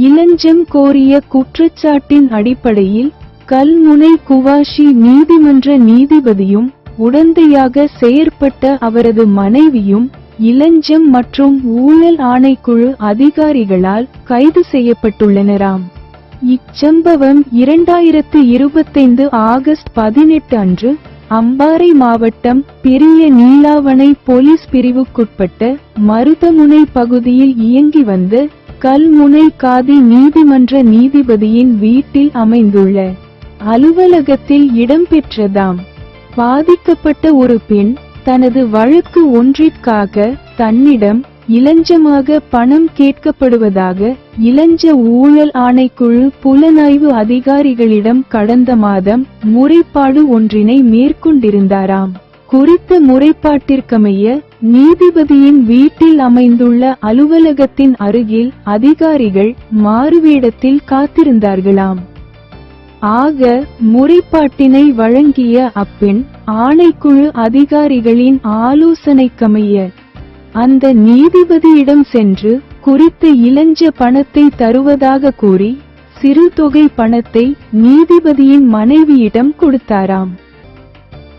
இளஞ்சம் கோரிய குற்றச்சாட்டின் அடிப்படையில் கல்முனை குவாஷி நீதிமன்ற நீதிபதியும் உடந்தையாக செயற்பட்ட அவரது மனைவியும் இளஞ்சம் மற்றும் ஊழல் ஆணைக்குழு அதிகாரிகளால் கைது செய்யப்பட்டுள்ளனராம். இச்சம்பவம் இரண்டாயிரத்து இருபத்தைந்து ஆகஸ்ட் பதினெட்டு அன்று அம்பாறை மாவட்டம் பெரிய நீலாவணை போலீஸ் பிரிவுக்குட்பட்ட மருதமுனை பகுதியில் இயங்கி வந்த கல்முனை காதி நீதிமன்ற நீதிபதியின் வீட்டில் அமைந்துள்ள அலுவலகத்தில் இடம்பெற்றதாம் பாதிக்கப்பட்ட ஒரு பெண் தனது வழக்கு ஒன்றிற்காக தன்னிடம் இளஞ்சமாக பணம் கேட்கப்படுவதாக இளஞ்ச ஊழல் ஆணைக்குழு புலனாய்வு அதிகாரிகளிடம் கடந்த மாதம் முறைப்பாடு ஒன்றினை மேற்கொண்டிருந்தாராம். குறித்த முறைப்பாட்டிற்கமைய நீதிபதியின் வீட்டில் அமைந்துள்ள அலுவலகத்தின் அருகில் அதிகாரிகள் மாறுவேடத்தில் காத்திருந்தார்களாம். ஆக முறைப்பாட்டினை வழங்கிய அப்பெண் ஆணைக்குழு அதிகாரிகளின் ஆலோசனைக்கமைய அந்த நீதிபதியிடம் சென்று குறித்த இளஞ்ச பணத்தை தருவதாக கூறி சிறு தொகை பணத்தை நீதிபதியின் மனைவியிடம் கொடுத்தாராம்.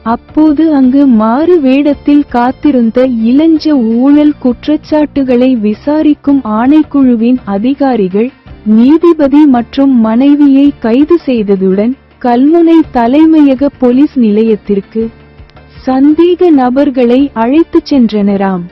அப்போது அங்கு மாறு வேடத்தில் காத்திருந்த இளஞ்ச ஊழல் குற்றச்சாட்டுகளை விசாரிக்கும் ஆணைக்குழுவின் அதிகாரிகள் நீதிபதி மற்றும் மனைவியை கைது செய்ததுடன் கல்முனை தலைமையக போலீஸ் நிலையத்திற்கு சந்தேக நபர்களை அழைத்துச் சென்றனராம்.